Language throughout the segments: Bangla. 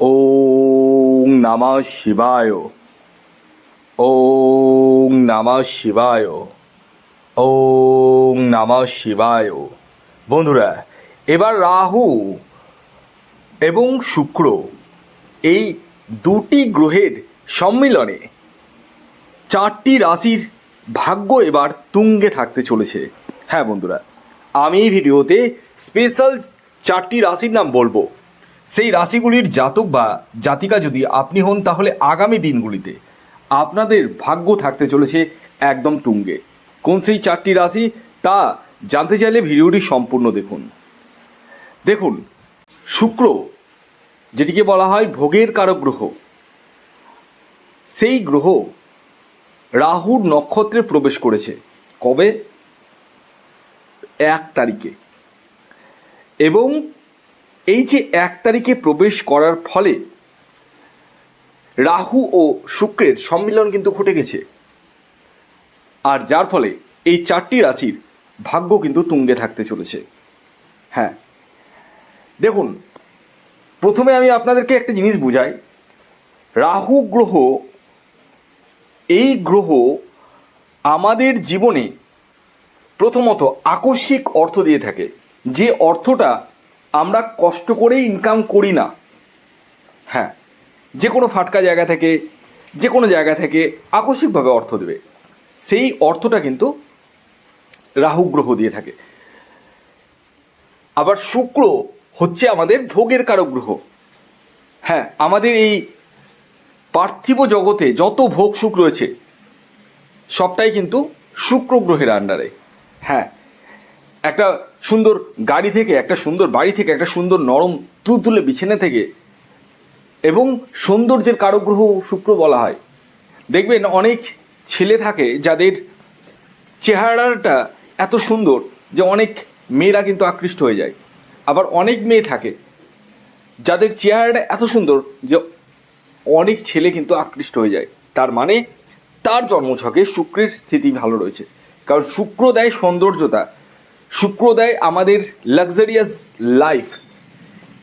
ওং নমঃ শিবায়। ওং নমঃ শিবায়। ওং নমঃ শিবায়। বন্ধুরা, এবার রাহু এবং শুক্র এই দুটি গ্রহের সম্মিলনে চারটি রাশির ভাগ্য এবার তুঙ্গে থাকতে চলেছে। হ্যাঁ বন্ধুরা, আমি এই ভিডিওতে স্পেশাল চারটি রাশির নাম বলব। সেই রাশিগুলির জাতক বা জাতিকা যদি আপনি হন, তাহলে আগামী দিনগুলিতে আপনাদের ভাগ্য থাকতে চলেছে একদম তুঙ্গে। কোন সেই চারটি রাশি, তা জানতে চাইলে ভিডিওটি সম্পূর্ণ দেখুন। দেখুন, শুক্র, যেটিকে বলা হয় ভোগের কারক গ্রহ। সেই গ্রহ রাহুর নক্ষত্রে প্রবেশ করেছে। কবে? এক তারিখে। এবং এই যে এক তারিখে প্রবেশ করার ফলে রাহু ও শুক্রের সম্মিলন কিন্তু ঘটে গেছে। আর যার ফলে এই চারটি রাশির ভাগ্য কিন্তু তুঙ্গে থাকতে চলেছে। হ্যাঁ। দেখুন, প্রথমে আমি আপনাদেরকে একটা জিনিস বুঝাই। রাহু গ্রহ, এই গ্রহ আমাদের জীবনে প্রথমত আকস্মিক অর্থ দিয়ে থাকে। যে অর্থটা আমরা কষ্ট করে ইনকাম করি না। হ্যাঁ যে কোনো ফাটকা জায়গা থেকে যে কোনো জায়গা থেকে আকস্মিকভাবে অর্থ দেবে। সেই অর্থটা কিন্তু রাহু গ্রহ দিয়ে থাকে। আবার শুক্র হচ্ছে আমাদের ভোগের কারক গ্রহ। হ্যাঁ আমাদের এই পার্থিব জগতে যত ভোগ সুখ রয়েছে, সবটাই কিন্তু শুক্র গ্রহের আন্ডারে হ্যাঁ একটা সুন্দর গাড়ি থেকে, একটা সুন্দর বাড়ি থেকে, একটা সুন্দর নরম তুলতুলে বিছানা থেকে এবং সৌন্দর্যের কারক গ্রহ শুক্র বলা হয়। দেখবেন অনেক ছেলে থাকে যাদের চেহারাটা এত সুন্দর যে অনেক মেয়েরা কিন্তু আকৃষ্ট হয়ে যায়। আবার অনেক মেয়ে থাকে যাদের চেহারাটা এত সুন্দর যে অনেক ছেলে কিন্তু আকৃষ্ট হয়ে যায়। তার মানে তার জন্মছকে শুক্রের স্থিতি ভালো রয়েছে। কারণ শুক্র দেয় সৌন্দর্যতা শুক্র দেয় আমাদের লাক্সারিয়াস লাইফ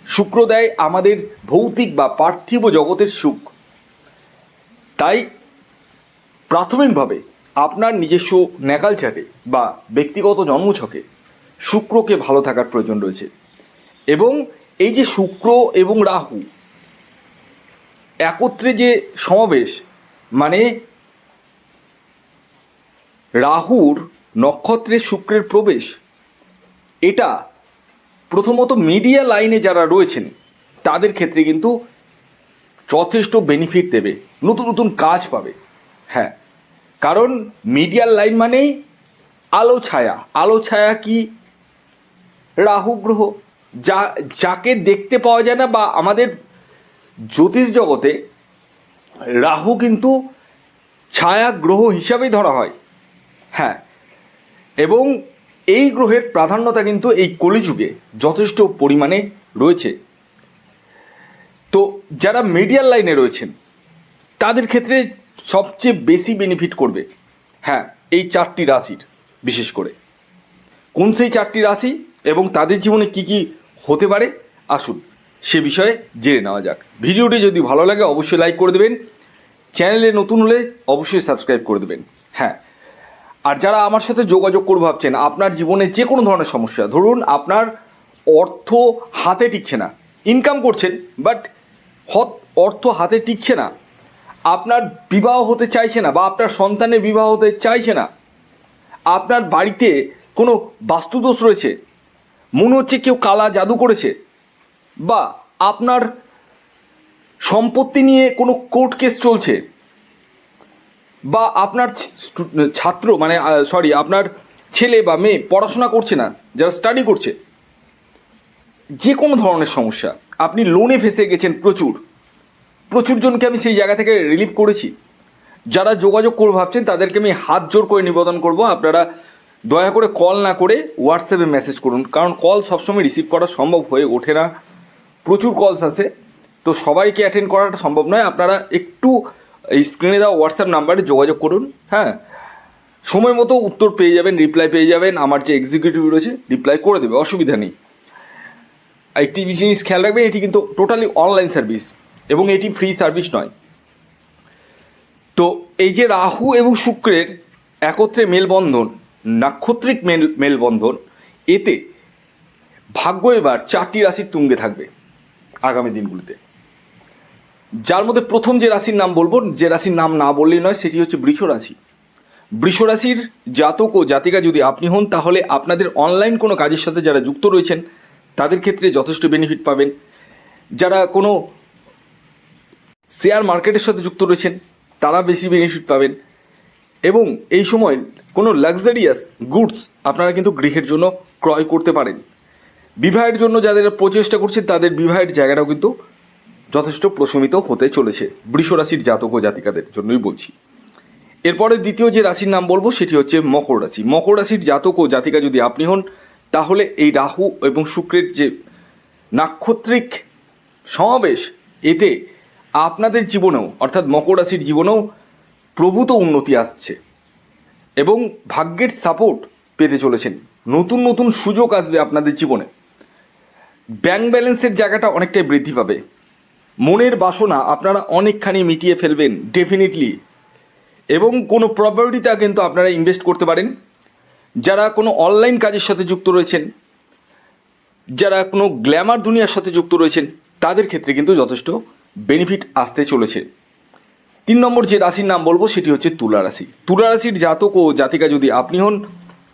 শুক্র দেয় আমাদের ভৌতিক বা পার্থিব জগতের সুখ। তাই প্রাথমিকভাবে আপনার নিজস্ব ন্যাকাল চাটে বা ব্যক্তিগত জন্মছকে শুক্রকে ভালো থাকার প্রয়োজন রয়েছে। এবং এই যে শুক্র এবং রাহু একত্রে যে সমাবেশ মানে রাহুর নক্ষত্রে শুক্রের প্রবেশ এটা প্রথমত মিডিয়া লাইনে যারা রয়েছেন, তাদের ক্ষেত্রে কিন্তু যথেষ্ট বেনিফিট দেবে, নতুন নতুন কাজ পাবে। হ্যাঁ কারণ মিডিয়ার লাইন মানেই আলো ছায়া। আলো ছায়া কি? রাহু গ্রহ। যা, যাকে দেখতে পাওয়া যায় না বা আমাদের জ্যোতিষ জগতে রাহু কিন্তু ছায়া গ্রহ হিসাবেই ধরা হয়। হ্যাঁ এবং এই গ্রহের প্রাধান্যতা কিন্তু এই কলিযুগে যথেষ্ট পরিমাণে রয়েছে। তো যারা মিডিয়াল লাইনে রয়েছেন, তাদের ক্ষেত্রে সবচেয়ে বেশি বেনিফিট করবে হ্যাঁ এই চারটি রাশির, বিশেষ করে। কোন সেই চারটি রাশি এবং তাদের জীবনে কি কি হতে পারে? আসুন সে বিষয়ে জেনে নেওয়া যাক। ভিডিওটি যদি ভালো লাগে, অবশ্যই লাইক করে দেবেন। চ্যানেলে নতুন হলে অবশ্যই সাবস্ক্রাইব করে দেবেন। হ্যাঁ আর যারা আমার সাথে যোগাযোগ করব ভাবছেন, আপনার জীবনে যে কোনো ধরনের সমস্যা, ধরুন আপনার অর্থ হাতে টিকছে না ইনকাম করছেন বাট হত, অর্থ হাতে টিকছে না, আপনার বিবাহ হতে চাইছে না বা আপনার সন্তানের বিবাহ হতে চাইছে না, আপনার বাড়িতে কোনো বাস্তুদোষ রয়েছে, মনে হচ্ছে কেউ কালা জাদু করেছে, বা আপনার সম্পত্তি নিয়ে কোনো কোর্ট কেস চলছে বা আপনার ছাত্র মানে সরি আপনার ছেলে বা মেয়ে পড়াশোনা করছে না, যারা স্টাডি করছে, যে কোনো ধরনের সমস্যা, আপনি লোনে ফেসে গেছেন প্রচুর প্রচুর জনকে আমি সেই জায়গা থেকে রিলিভ করেছি। যারা যোগাযোগ করে ভাবছেন, তাদেরকে আমি হাত জোর করে নিবেদন করব, আপনারা দয়া করে কল না করে হোয়াটসঅ্যাপে মেসেজ করুন, কারণ কল সবসময় রিসিভ করা সম্ভব হয়ে ওঠে না। প্রচুর কলস আছে, তো সবাইকে অ্যাটেন্ড করাটা সম্ভব নয়, আপনারা একটু এই স্ক্রিনে দেওয়া হোয়াটসঅ্যাপ নাম্বারে যোগাযোগ করুন হ্যাঁ? সময় মতো উত্তর পেয়ে যাবেন রিপ্লাই পেয়ে যাবেন, আমার যে এক্সিকিউটিভ রয়েছে রিপ্লাই করে দেবে, অসুবিধা নেই। একটি জিনিস খেয়াল রাখবেন, এটি কিন্তু টোটালি অনলাইন সার্ভিস এবং এটি ফ্রি সার্ভিস নয়। তো এই যে রাহু এবং শুক্রের একত্রে মেলবন্ধন, নাক্ষত্রিক মেল, মেলবন্ধন, এতে ভাগ্য এবার চারটি রাশির তুঙ্গে থাকবে আগামী দিনগুলিতে। যার মধ্যে প্রথম যে রাশির নাম বলব, যে রাশির নাম না বললেই নয়, সেটি হচ্ছে বৃষ রাশি। বৃষ রাশির জাতক ও জাতিকা যদি আপনি হন, তাহলে আপনাদের অনলাইন কোনো কাজের সাথে যারা যুক্ত রয়েছেন, তাদের ক্ষেত্রে যথেষ্ট বেনিফিট পাবেন। যারা কোনো শেয়ার মার্কেটের সাথে যুক্ত রয়েছেন, তারা বেশি বেনিফিট পাবেন। এবং এই সময় কোনো লাক্সারিয়াস গুডস আপনারা কিন্তু গৃহের জন্য ক্রয় করতে পারেন। বিবাহের জন্য যাদের প্রচেষ্টা করছেন, তাদের বিবাহের জায়গাটাও কিন্তু যথেষ্ট প্রশমিত হতে চলেছে বৃষ রাশির জাতক ও জাতিকাদের জন্যই বলছি। এরপরে দ্বিতীয় যে রাশির নাম বলব সেটি হচ্ছে মকর রাশি। মকর রাশির জাতক ও জাতিকা যদি আপনি হন, তাহলে এই রাহু এবং শুক্রের যে নাক্ষত্রিক সমাবেশ, এতে আপনাদের জীবনেও, অর্থাৎ মকর রাশির জীবনেও প্রভূত উন্নতি আসছে এবং ভাগ্যের সাপোর্ট পেতে চলেছেন। নতুন নতুন সুযোগ আসবে আপনাদের জীবনে। ব্যাংক ব্যালেন্সের জায়গাটা অনেকটাই বৃদ্ধি পাবে। মনের বাসনা আপনারা অনেকখানি মিটিয়ে ফেলবেন ডেফিনেটলি এবং কোনো প্রপার্টিতে কিন্তু আপনারা ইনভেস্ট করতে পারেন। যারা কোনো অনলাইন কাজের সাথে যুক্ত রয়েছেন, যারা কোনো গ্ল্যামার দুনিয়ার সাথে যুক্ত রয়েছেন, তাদের ক্ষেত্রে কিন্তু যথেষ্ট বেনিফিট আসতে চলেছে। তিন নম্বর যে রাশির নাম বলব, সেটি হচ্ছে তুলা রাশি। তুলা রাশির জাতক ও জাতিকা যদি আপনি হন,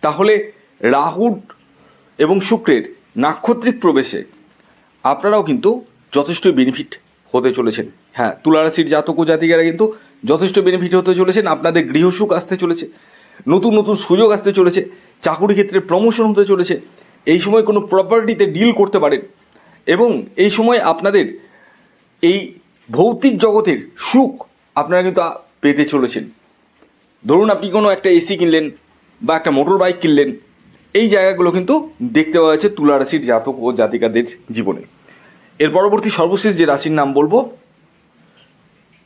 তাহলে রাহুর এবং শুক্রের নাক্ষত্রিক প্রবেশে আপনারাও কিন্তু যথেষ্ট বেনিফিট হতে চলেছেন। হ্যাঁ তুলা রাশির জাতক ও জাতিকারা কিন্তু যথেষ্ট বেনিফিট হতে চলেছেন, আপনাদের গৃহসুখ আসতে চলেছে, নতুন নতুন সুযোগ আসতে চলেছে, চাকুরি ক্ষেত্রে প্রমোশন হতে চলেছে, এই সময় কোনো প্রপার্টিতে ডিল করতে পারেন এবং এই সময় আপনাদের এই ভৌতিক জগতের সুখ আপনারা কিন্তু পেতে চলেছেন। ধরুন আপনি কোনো একটা এসি কিনলেন বা একটা মোটর বাইক কিনলেন, এই জায়গাগুলো কিন্তু দেখতে পাওয়া যাচ্ছে তুলা রাশির জাতক ও জাতিকাদের জীবনে। এর পরবর্তী সর্বশেষ যে রাশির নাম বলব,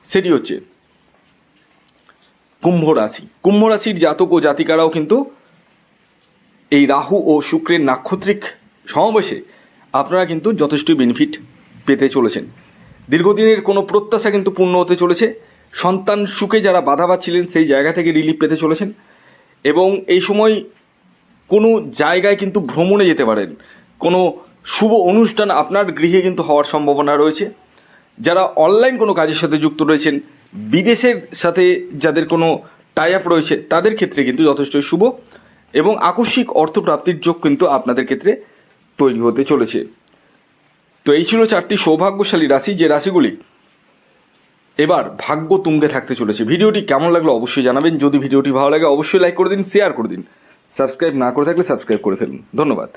সেটি হচ্ছে কুম্ভ রাশি। কুম্ভ রাশির জাতক ও জাতিকারাও কিন্তু এই রাহু ও শুক্রের নাক্ষত্রিক সমাবেশে আপনারা কিন্তু যথেষ্ট বেনিফিট পেতে চলেছেন। দীর্ঘদিনের কোনো প্রত্যাশা কিন্তু পূর্ণ হতে চলেছে। সন্তান সুখে যারা বাধা পাচ্ছিলেন সেই জায়গা থেকে রিলিফ পেতে চলেছেন এবং এই সময় কোনো জায়গায় কিন্তু ভ্রমণে যেতে পারেন। কোনো শুভ অনুষ্ঠান আপনার গৃহে কিন্তু হওয়ার সম্ভাবনা রয়েছে। যারা অনলাইন কোনো কাজের সাথে যুক্ত রয়েছেন, বিদেশের সাথে যাদের কোনো টাই আপ রয়েছে, তাদের ক্ষেত্রে কিন্তু যথেষ্ট শুভ এবং আকস্মিক অর্থপ্রাপ্তির যোগ কিন্তু আপনাদের ক্ষেত্রে তৈরি হতে চলেছে। তো এই ছিল চারটি সৌভাগ্যশালী রাশি, যে রাশিগুলি এবার ভাগ্য তুঙ্গে থাকতে চলেছে। ভিডিওটি কেমন লাগল অবশ্যই জানাবেন। যদি ভিডিওটি ভালো লাগে, অবশ্যই লাইক করে দিন শেয়ার করে দিন। সাবস্ক্রাইব না করে থাকলে সাবস্ক্রাইব করে ফেলুন। ধন্যবাদ।